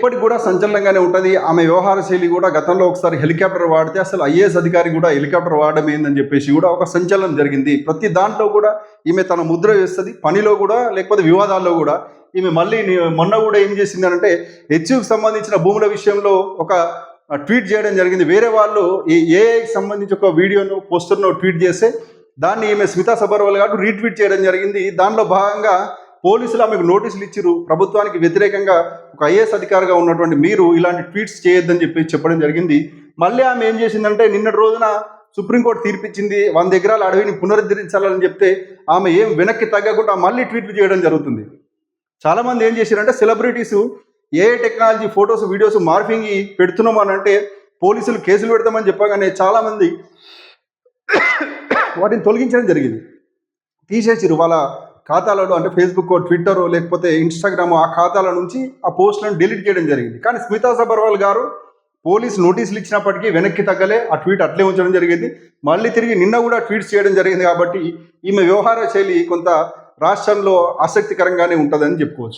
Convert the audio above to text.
ఇప్పటికి కూడా సంచలనంగానే ఉంటుంది. ఆమె వ్యవహార శైలి కూడా గతంలో ఒకసారి హెలికాప్టర్ వాడితే అసలు ఐఏఎస్ అధికారి కూడా హెలికాప్టర్ వాడడం ఏందని చెప్పేసి కూడా ఒక సంచలనం జరిగింది. ప్రతి దాంట్లో కూడా ఈమె తన ముద్ర వేస్తుంది. పనిలో కూడా లేకపోతే వివాదాల్లో కూడా ఈమె మళ్ళీ మొన్న కూడా ఏం చేసింది అంటే హెచ్యుకి సంబంధించిన భూముల విషయంలో ఒక ట్వీట్ చేయడం జరిగింది. వేరే వాళ్ళు ఈ ఏఐకి సంబంధించి ఒక వీడియోను పోస్టర్ను ట్వీట్ చేస్తే దాన్ని ఈమె స్మితా సబర్వాల్ గారు రీట్వీట్ చేయడం జరిగింది. దానిలో భాగంగా పోలీసులు ఆమెకు నోటీసులు ఇచ్చిరు ప్రభుత్వానికి వ్యతిరేకంగా ఒక ఐఏఎస్ అధికారిగా ఉన్నటువంటి మీరు ఇలాంటి ట్వీట్స్ చేయొద్దని చెప్పి చెప్పడం జరిగింది. మళ్ళీ ఆమె ఏం చేసిందంటే నిన్నటి రోజున సుప్రీంకోర్టు తీర్పిచ్చింది. వంద ఎకరాల అడవిని పునరుద్ధరించాలని చెప్తే ఆమె ఏం వెనక్కి తగ్గకుండా మళ్ళీ ట్వీట్లు చేయడం జరుగుతుంది. చాలామంది ఏం చేశారంటే సెలబ్రిటీస్ ఏ టెక్నాలజీ ఫొటోస్ వీడియోస్ మార్ఫింగ్ పెడుతున్నాం అని అంటే పోలీసులు కేసులు పెడతామని చెప్పగానే చాలామంది వాటిని తొలగించడం జరిగింది. తీసేసిరు వాళ్ళ ఖాతాలలో అంటే ఫేస్బుక్ ట్విట్టర్ లేకపోతే ఇన్స్టాగ్రామ్ ఆ ఖాతాల నుంచి ఆ పోస్టులను డిలీట్ చేయడం జరిగింది. కానీ స్మితా సబర్వాల్ గారు పోలీస్ నోటీసులు ఇచ్చినప్పటికీ వెనక్కి తగ్గలే ఆ ట్వీట్ అట్లే ఉంచడం జరిగింది. మళ్ళీ తిరిగి నిన్న కూడా ట్వీట్స్ చేయడం జరిగింది కాబట్టి ఈమె వ్యవహార శైలి కొంత రాష్ట్రంలో ఆసక్తికరంగానే ఉంటుందని చెప్పుకోవచ్చు.